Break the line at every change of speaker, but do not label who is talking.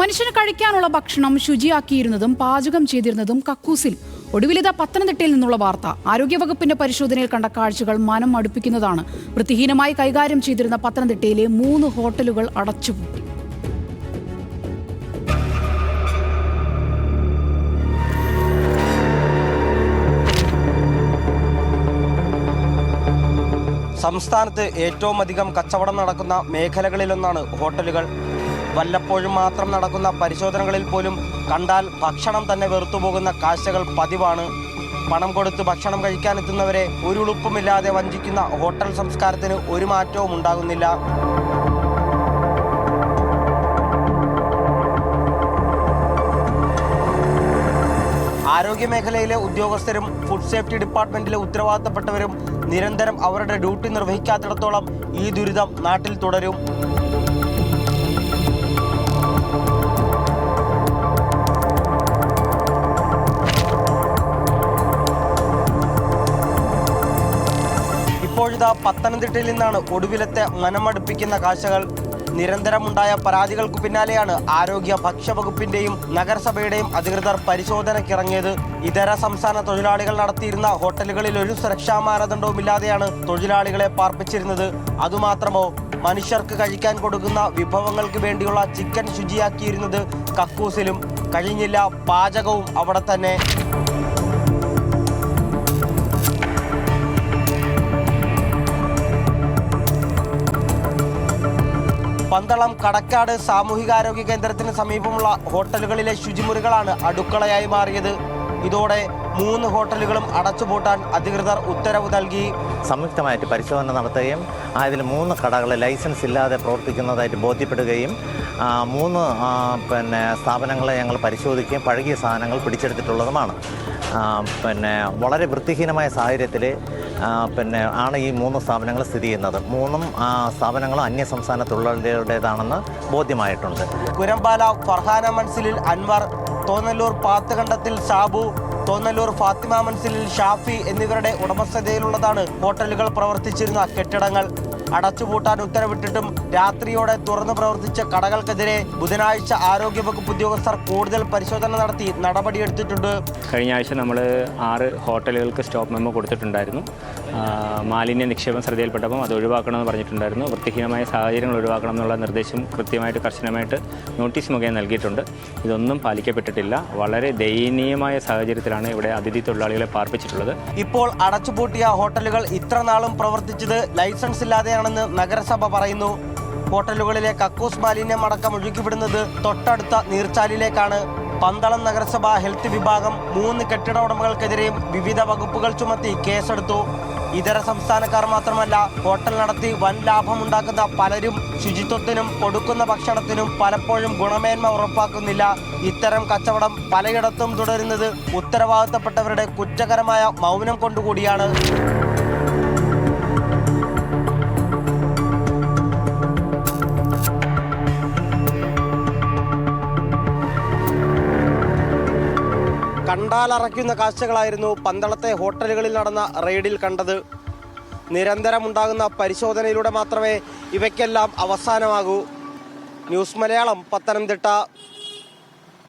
മനുഷ്യന് കഴിക്കാനുള്ള ഭക്ഷണം ശുചിയാക്കിയിരുന്നതും പാചകം ചെയ്തിരുന്നതും കക്കൂസിൽ. ഒടുവിലിത പത്തനംതിട്ടയിൽ നിന്നുള്ള വാർത്ത. ആരോഗ്യവകുപ്പിന്റെ പരിശോധനയിൽ കണ്ട കാഴ്ചകൾ മനം അടുപ്പിക്കുന്നതാണ്. വൃത്തിഹീനമായി കൈകാര്യം ചെയ്തിരുന്ന പത്തനംതിട്ടയിലെ മൂന്ന് ഹോട്ടലുകൾ അടച്ചുപൂട്ടി.
സംസ്ഥാനത്ത് ഏറ്റവും അധികം കച്ചവടം നടക്കുന്ന മേഖലകളിലൊന്നാണ് ഹോട്ടലുകൾ. വല്ലപ്പോഴും മാത്രം നടക്കുന്ന പരിശോധനകളിൽ പോലും കണ്ടാൽ ഭക്ഷണം തന്നെ വെറുത്തുപോകുന്ന കാഴ്ചകൾ പതിവാണ്. പണം കൊടുത്ത് ഭക്ഷണം കഴിക്കാനെത്തുന്നവരെ ഒരു ഉളുപ്പുമില്ലാതെ വഞ്ചിക്കുന്ന ഹോട്ടൽ സംസ്കാരത്തിന് ഒരു മാറ്റവും ഉണ്ടാകുന്നില്ല. ആരോഗ്യമേഖലയിലെ ഉദ്യോഗസ്ഥരും ഫുഡ് സേഫ്റ്റി ഡിപ്പാർട്ട്മെന്റിലെ ഉത്തരവാദിത്തപ്പെട്ടവരും നിരന്തരം അവരുടെ ഡ്യൂട്ടി നിർവഹിക്കാത്തിടത്തോളം ഈ ദുരിതം നാട്ടിൽ തുടരും. ഇപ്പോഴിതാ പത്തനംതിട്ടയിൽ നിന്നാണ് ഒടുവിലത്തെ മനമടുപ്പിക്കുന്ന കാഴ്ചകൾ. നിരന്തരമുണ്ടായ പരാതികൾക്ക് പിന്നാലെയാണ് ആരോഗ്യ ഭക്ഷ്യവകുപ്പിന്റെയും നഗരസഭയുടെയും അധികൃതർ പരിശോധനയ്ക്കിറങ്ങിയത്. ഇതര സംസ്ഥാന തൊഴിലാളികൾ നടത്തിയിരുന്ന ഹോട്ടലുകളിൽ ഒരു സുരക്ഷാ മാനദണ്ഡവുമില്ലാതെയാണ് തൊഴിലാളികളെ പാർപ്പിച്ചിരുന്നത്. അതുമാത്രമോ മനുഷ്യർക്ക് കഴിക്കാൻ കൊടുക്കുന്ന വിഭവങ്ങൾക്ക് വേണ്ടിയുള്ള ചിക്കൻ ശുചിയാക്കിയിരുന്നത് കക്കൂസിലും. കഴിഞ്ഞില്ല പാചകവും അവിടെ തന്നെ. പന്തളം കടക്കാട് സാമൂഹികാരോഗ്യ കേന്ദ്രത്തിന് സമീപമുള്ള ഹോട്ടലുകളിലെ ശുചിമുറികളാണ് അടുക്കളയായി മാറിയത്. ഇതോടെ മൂന്ന് ഹോട്ടലുകളും അടച്ചുപൂട്ടാൻ അധികൃതർ ഉത്തരവ് നൽകി.
സംയുക്തമായിട്ട് പരിശോധന നടത്തുകയും അതിൽ മൂന്ന് കടകൾ ലൈസൻസ് ഇല്ലാതെ പ്രവർത്തിക്കുന്നതായിട്ട് ബോധ്യപ്പെടുകയും മൂന്ന് പിന്നെ സ്ഥാപനങ്ങളെ ഞങ്ങൾ പരിശോധിക്കുകയും പഴകിയ സാധനങ്ങൾ പിടിച്ചെടുത്തിട്ടുള്ളതുമാണ്. പിന്നെ വളരെ വൃത്തിഹീനമായ സാഹചര്യത്തിൽ പിന്നെ ആണ് ഈ മൂന്ന് സ്ഥാപനങ്ങൾ സ്ഥിതി ചെയ്യുന്നത്. മൂന്നും സ്ഥാപനങ്ങളും അന്യ സംസ്ഥാന തൊഴിലാളികളുടേതാണെന്ന് ബോധ്യമായിട്ടുണ്ട്.
കുരമ്പാല ഫർഹാന മൻസിലിൽ അൻവർ തോന്നല്ലൂർ പാത്തുകണ്ടത്തിൽ ഷാബു തോന്നല്ലൂർ ഫാത്തിമ മൻസിലിൽ ഷാഫി എന്നിവരുടെ ഉടമസ്ഥതയിലുള്ളതാണ് ഹോട്ടലുകൾ പ്രവർത്തിച്ചിരുന്ന കെട്ടിടങ്ങൾ. അടച്ചുപൂട്ടാൻ ഉത്തരവിട്ടിട്ടും രാത്രിയോടെ തുറന്നു പ്രവർത്തിച്ച കടകൾക്കെതിരെ ബുധനാഴ്ച ആരോഗ്യവകുപ്പ് ഉദ്യോഗസ്ഥർ കൂടുതൽ പരിശോധന നടത്തി നടപടിയെടുത്തിട്ടുണ്ട്.
കഴിഞ്ഞ ആഴ്ച നമ്മൾ ആറ് ഹോട്ടലുകൾക്ക് സ്റ്റോപ്പ് മെമ്മോ കൊടുത്തിട്ടുണ്ടായിരുന്നു. മാലിന്യ നിക്ഷേപം ശ്രദ്ധയിൽപ്പെട്ടപ്പോൾ അത് ഒഴിവാക്കണമെന്ന് പറഞ്ഞിട്ടുണ്ടായിരുന്നു. വൃത്തിഹീനമായ സാഹചര്യങ്ങൾ ഒഴിവാക്കണം എന്നുള്ള നിർദ്ദേശം കൃത്യമായിട്ട് കർശനമായിട്ട് നോട്ടീസ് മുഖേന നൽകിയിട്ടുണ്ട്. ഇതൊന്നും പാലിക്കപ്പെട്ടിട്ടില്ല. വളരെ ദയനീയമായ സാഹചര്യത്തിലാണ് ഇവിടെ അതിഥി തൊഴിലാളികളെ പാർപ്പിച്ചിട്ടുള്ളത്.
ഇപ്പോൾ അടച്ചുപൂട്ടിയ ഹോട്ടലുകൾ ഇത്ര നാളും പ്രവർത്തിച്ചത് ലൈസൻസ് ഇല്ലാതെയാണെന്ന് നഗരസഭ പറയുന്നു. ഹോട്ടലുകളിലെ കക്കൂസ് മാലിന്യം അടക്കം ഒഴുക്കിവിടുന്നത് തൊട്ടടുത്ത നീർച്ചാലിലേക്കാണ്. പന്തളം നഗരസഭ ഹെൽത്ത് വിഭാഗം മൂന്ന് കെട്ടിട ഉടമകൾക്കെതിരെയും വിവിധ വകുപ്പുകൾ ചുമത്തി കേസെടുത്തു. ഇതര സംസ്ഥാനക്കാർ മാത്രമല്ല ഹോട്ടൽ നടത്തി വൻ ലാഭമുണ്ടാക്കുന്ന പലരും ശുചിത്വത്തിനും കൊടുക്കുന്ന ഭക്ഷണത്തിനും പലപ്പോഴും ഗുണമേന്മ ഉറപ്പാക്കുന്നില്ല. ഇത്തരം കച്ചവടം പലയിടത്തും തുടരുന്നത് ഉത്തരവാദിത്തപ്പെട്ടവരുടെ കുറ്റകരമായ മൗനം കൊണ്ടുകൂടിയാണ്. കണ്ടാലറയ്ക്കുന്ന കാഴ്ചകളായിരുന്നു പന്തളത്തെ ഹോട്ടലുകളിൽ നടന്ന റെയ്ഡിൽ കണ്ടത്. നിരന്തരമുണ്ടാകുന്ന പരിശോധനയിലൂടെ മാത്രമേ ഇവയ്ക്കെല്ലാം അവസാനമാകൂ. ന്യൂസ് മലയാളം പത്തനംതിട്ട.